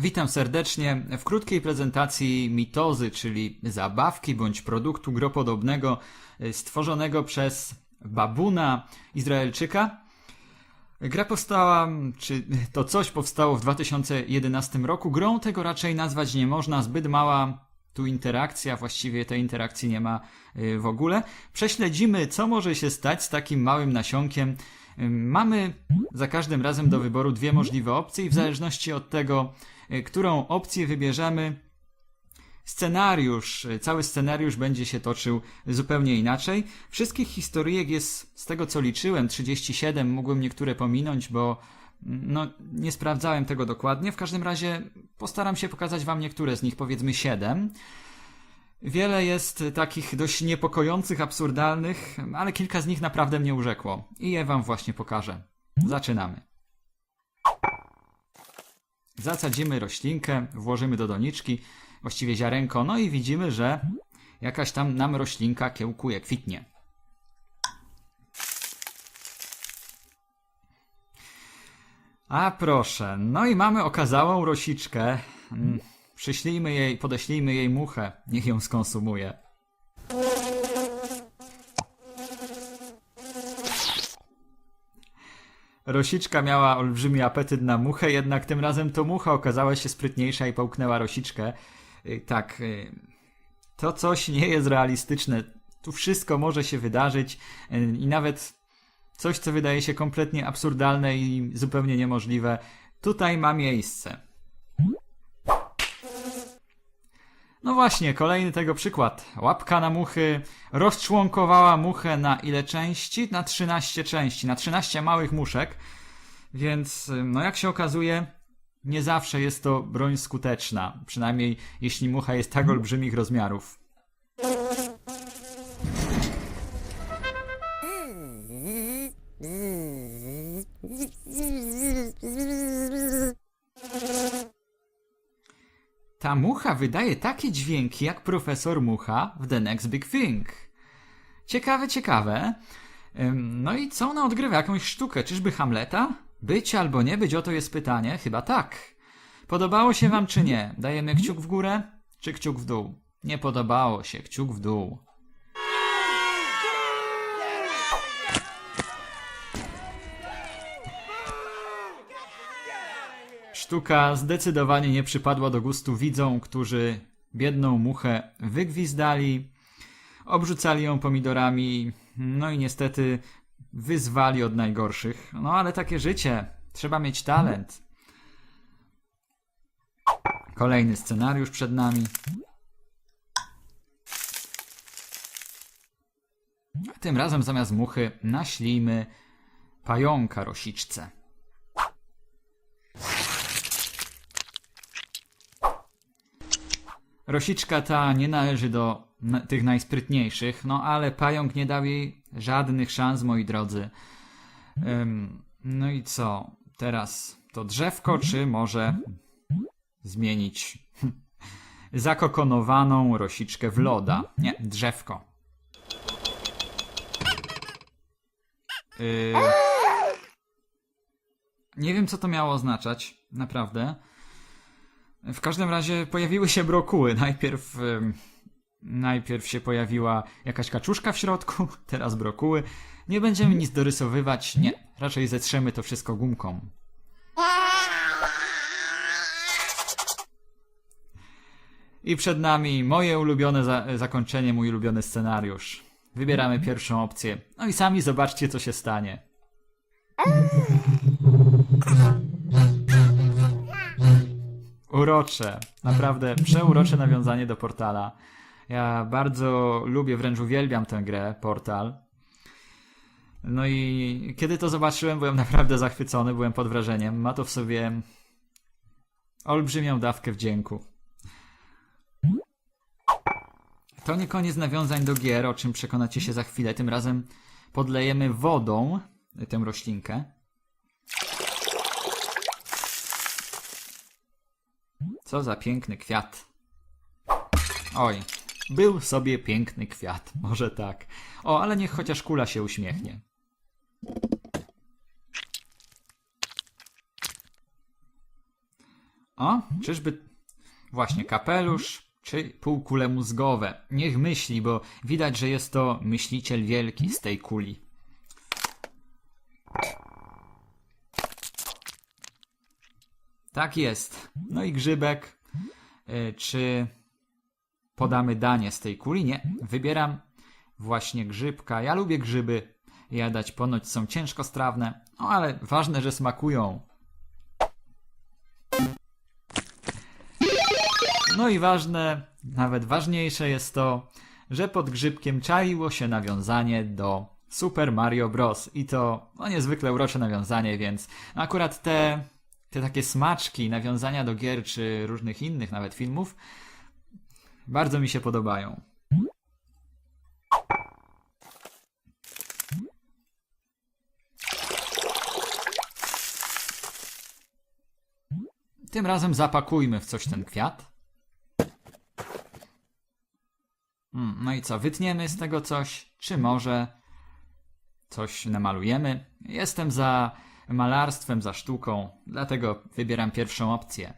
Witam serdecznie w krótkiej prezentacji mitozy, czyli zabawki bądź produktu gropodobnego y, stworzonego przez babuna Izraelczyka. Gra powstała, czy to coś powstało w 2011 roku. Grą tego raczej nazwać nie można, zbyt mała tu interakcja, właściwie tej interakcji nie ma y, w ogóle. Prześledzimy, co może się stać z takim małym nasionkiem. Y, Mamy za każdym razem do wyboru dwie możliwe opcje i w zależności od tego, którą opcję wybierzemy, scenariusz, y, cały scenariusz będzie się toczył zupełnie inaczej. Wszystkich historyjek jest, z tego co liczyłem, 37, mogłem niektóre pominąć, bo mm, no, nie sprawdzałem tego dokładnie. W każdym razie postaram się pokazać Wam niektóre z nich, powiedzmy 7. Wiele jest takich dość niepokojących, absurdalnych, ale kilka z nich naprawdę mnie urzekło. I je Wam właśnie pokażę. Zaczynamy. Zasadzimy roślinkę, włożymy do doniczki, właściwie ziarenko, no i widzimy, że jakaś tam nam roślinka kiełkuje, kwitnie. A proszę, no i mamy okazałą rosiczkę. Mm, Przyślijmy jej, podeślijmy jej muchę, niech ją skonsumuje. Rosiczka miała olbrzymi apetyt na muchę, jednak tym razem to mucha okazała się sprytniejsza i połknęła rosiczkę. Y, Tak, y, to coś nie jest realistyczne. Tu wszystko może się wydarzyć y, i nawet coś, co wydaje się kompletnie absurdalne i zupełnie niemożliwe, tutaj ma miejsce. No właśnie, kolejny tego przykład. Łapka na muchy rozczłonkowała muchę na ile części? Na 13 części, na 13 małych muszek. Więc, no jak się okazuje, nie zawsze jest to broń skuteczna. Przynajmniej jeśli mucha jest tak olbrzymich rozmiarów. Ta mucha wydaje takie dźwięki jak profesor Mucha w The Next Big Thing. Ciekawe, ciekawe. No i co ona odgrywa? Jakąś sztukę? Czyżby Hamleta? Być albo nie być, oto jest pytanie. Chyba tak. Podobało się wam czy nie? Dajemy kciuk w górę czy kciuk w dół? Nie podobało się, kciuk w dół. Sztuka zdecydowanie nie przypadła do gustu widzom, którzy biedną muchę wygwizdali, obrzucali ją pomidorami, no i niestety wyzwali od najgorszych. No ale takie życie, trzeba mieć talent. Kolejny scenariusz przed nami. Tym razem zamiast muchy naślijmy pająka rosiczce. Rosiczka ta nie należy do tych najsprytniejszych, no ale pająk nie dał jej żadnych szans, moi drodzy. No i co? Teraz to drzewko, czy może zmienić zakokonowaną rosiczkę w loda? Nie, drzewko. Yy... Nie wiem, co to miało oznaczać, naprawdę. W każdym razie pojawiły się brokuły. Najpierw, najpierw się pojawiła jakaś kaczuszka w środku, teraz brokuły. Nie będziemy nic dorysowywać, nie. Raczej zetrzemy to wszystko gumką. I przed nami moje ulubione za zakończenie, mój ulubiony scenariusz. Wybieramy pierwszą opcję. No i sami zobaczcie, co się stanie. Urocze, naprawdę przeurocze nawiązanie do portala. Ja bardzo lubię, wręcz uwielbiam tę grę, portal. No i kiedy to zobaczyłem, byłem naprawdę zachwycony, byłem pod wrażeniem. Ma to w sobie olbrzymią dawkę wdzięku. To nie koniec nawiązań do gier, o czym przekonacie się za chwilę. Tym razem podlejemy wodą tę roślinkę. Co za piękny kwiat. Oj, był sobie piękny kwiat, może tak. O, ale niech chociaż kula się uśmiechnie. O, czyżby właśnie kapelusz czy półkule mózgowe? Niech myśli, bo widać, że jest to myśliciel wielki z tej kuli. Tak jest. No i grzybek. Y, Czy podamy danie z tej kuli? Nie. Wybieram właśnie grzybka. Ja lubię grzyby jadać. Ponoć są ciężkostrawne. No ale ważne, że smakują. No i ważne, nawet ważniejsze jest to, że pod grzybkiem czaiło się nawiązanie do Super Mario Bros. I to no, niezwykle urocze nawiązanie, więc akurat te, te takie smaczki, nawiązania do gier czy różnych innych nawet filmów bardzo mi się podobają. Tym razem zapakujmy w coś ten kwiat. Mm, No i co, wytniemy z tego coś, czy może coś namalujemy? Jestem za malarstwem, za sztuką, dlatego wybieram pierwszą opcję.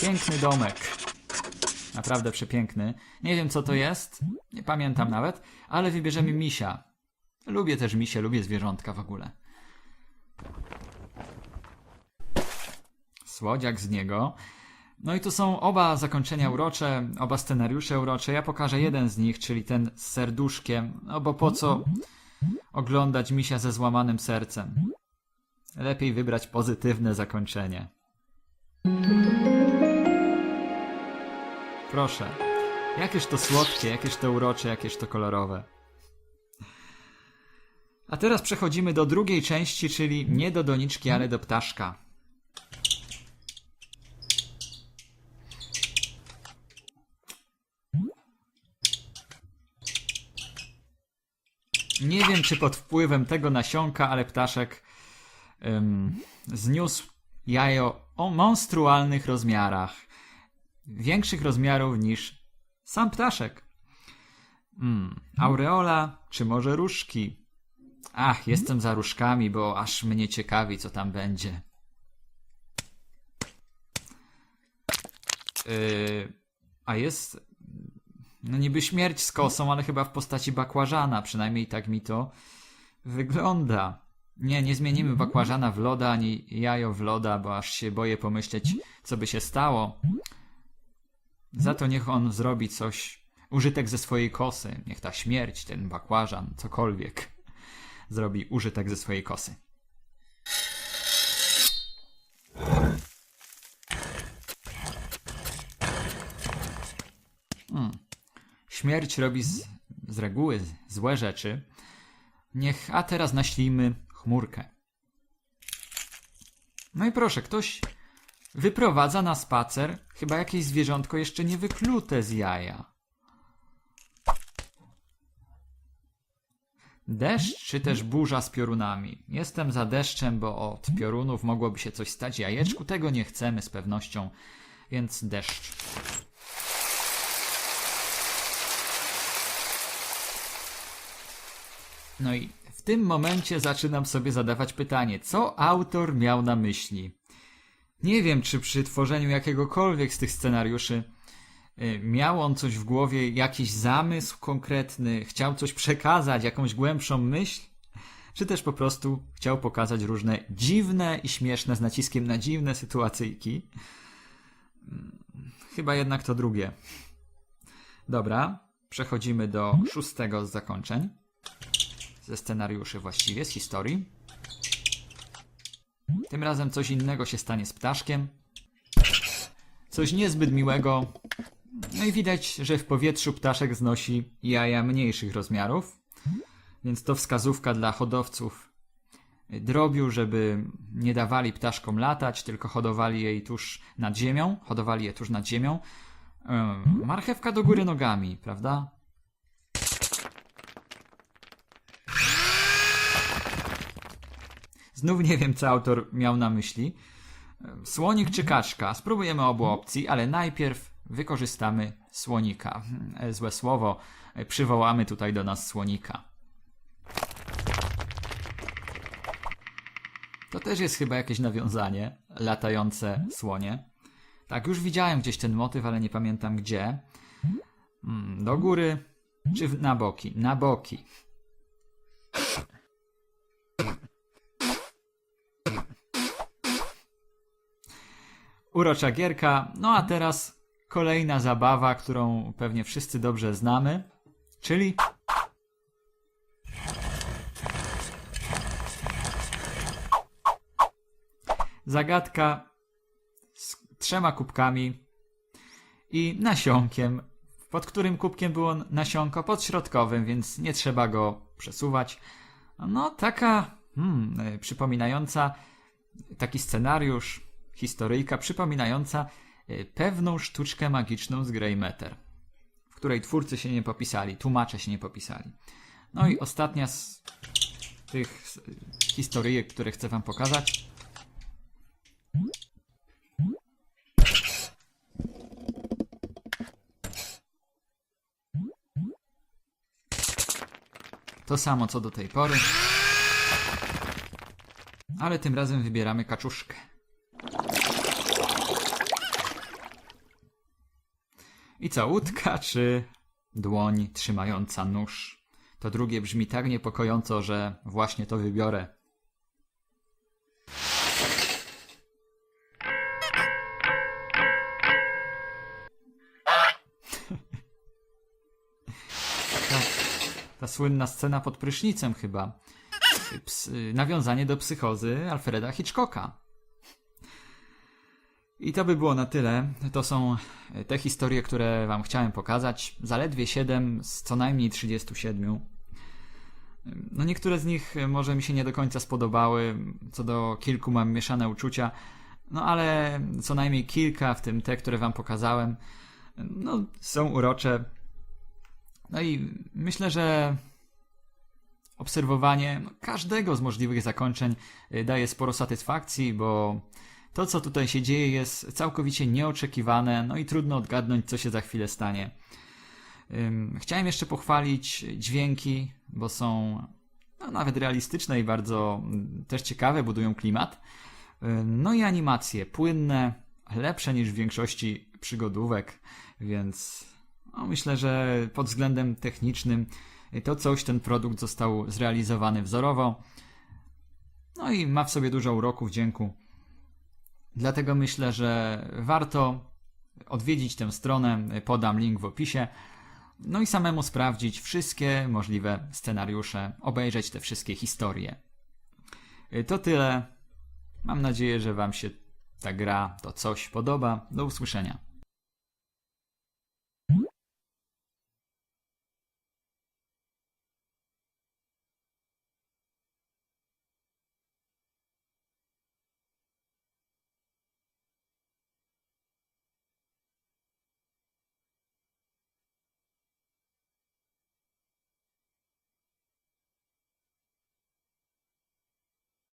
Piękny domek. Naprawdę przepiękny. Nie wiem co to jest, nie pamiętam nawet, ale wybierzemy misia. Lubię też misie, lubię zwierzątka w ogóle. Słodziak z niego. No i tu są oba zakończenia urocze, oba scenariusze urocze. Ja pokażę jeden z nich, czyli ten z serduszkiem. No bo po co oglądać misia ze złamanym sercem? Lepiej wybrać pozytywne zakończenie. Proszę. Jakież to słodkie, jakież to urocze, jakież to kolorowe. A teraz przechodzimy do drugiej części, czyli nie do doniczki, ale do ptaszka. Nie wiem, czy pod wpływem tego nasionka, ale ptaszek ym, zniósł jajo o monstrualnych rozmiarach. Większych rozmiarów niż sam ptaszek. Mm, aureola, czy może różki? Ach, jestem za różkami, bo aż mnie ciekawi, co tam będzie. Yy, a jest no niby śmierć z kosą, ale chyba w postaci bakłażana. Przynajmniej tak mi to wygląda. Nie, nie zmienimy bakłażana w loda, ani jajo w loda, bo aż się boję pomyśleć, co by się stało. Za to niech on zrobi coś, użytek ze swojej kosy. Niech ta śmierć, ten bakłażan, cokolwiek, zrobi użytek ze swojej kosy. Śmierć robi z, z reguły złe rzeczy. Niech, a teraz naślijmy chmurkę. No i proszę, ktoś wyprowadza na spacer chyba jakieś zwierzątko jeszcze nie wyklute z jaja. Deszcz czy też burza z piorunami? Jestem za deszczem, bo od piorunów mogłoby się coś stać jajeczku. Tego nie chcemy z pewnością, więc deszcz. No i w tym momencie zaczynam sobie zadawać pytanie, co autor miał na myśli. Nie wiem, czy przy tworzeniu jakiegokolwiek z tych scenariuszy y, miał on coś w głowie, jakiś zamysł konkretny, chciał coś przekazać, jakąś głębszą myśl, czy też po prostu chciał pokazać różne dziwne i śmieszne z naciskiem na dziwne sytuacyjki. Mm, Chyba jednak to drugie. Dobra, przechodzimy do szóstego z zakończeń ze scenariuszy właściwie, z historii. Tym razem coś innego się stanie z ptaszkiem. Coś niezbyt miłego. No i widać, że w powietrzu ptaszek znosi jaja mniejszych rozmiarów. Więc to wskazówka dla hodowców drobiu, żeby nie dawali ptaszkom latać, tylko hodowali jej tuż nad ziemią. Hodowali je tuż nad ziemią. Ym, Marchewka do góry nogami, prawda? Znów nie wiem, co autor miał na myśli. Słonik czy kaczka? Spróbujemy obu opcji, ale najpierw wykorzystamy słonika. Hmm, Złe słowo. Przywołamy tutaj do nas słonika. To też jest chyba jakieś nawiązanie. Latające słonie. Tak, już widziałem gdzieś ten motyw, ale nie pamiętam gdzie. Mm, Do góry czy na boki? Na boki. Urocza gierka. No a teraz kolejna zabawa, którą pewnie wszyscy dobrze znamy, czyli zagadka z trzema kubkami i nasionkiem, pod którym kubkiem było nasionko podśrodkowym, więc nie trzeba go przesuwać. No, taka hmm, przypominająca taki scenariusz, historyjka przypominająca e, pewną sztuczkę magiczną z Greymatter, w której twórcy się nie popisali, tłumacze się nie popisali. No i ostatnia z tych s- historyjek, które chcę wam pokazać. To samo co do tej pory. Ale tym razem wybieramy kaczuszkę. Co, łódka czy dłoń trzymająca nóż? To drugie brzmi tak niepokojąco, że właśnie to wybiorę. Ta, ta słynna scena pod prysznicem chyba. Ps, nawiązanie do psychozy Alfreda Hitchcocka. I to by było na tyle. To są te historie, które Wam chciałem pokazać. Zaledwie 7 z co najmniej 37. No niektóre z nich może mi się nie do końca spodobały. Co do kilku mam mieszane uczucia. No ale co najmniej kilka, w tym te, które Wam pokazałem, no są urocze. No i myślę, że obserwowanie no, każdego z możliwych zakończeń y, daje sporo satysfakcji, bo to, co tutaj się dzieje, jest całkowicie nieoczekiwane, no i trudno odgadnąć, co się za chwilę stanie. Chciałem jeszcze pochwalić dźwięki, bo są no, nawet realistyczne i bardzo mm, też ciekawe, budują klimat. No i animacje płynne, lepsze niż w większości przygodówek, więc no, myślę, że pod względem technicznym to coś, ten produkt został zrealizowany wzorowo. No i ma w sobie dużo uroku, wdzięku. Dlatego myślę, że warto odwiedzić tę stronę, podam link w opisie. No i samemu sprawdzić wszystkie możliwe scenariusze, obejrzeć te wszystkie historie. To tyle. Mam nadzieję, że Wam się ta gra, to coś podoba. Do usłyszenia.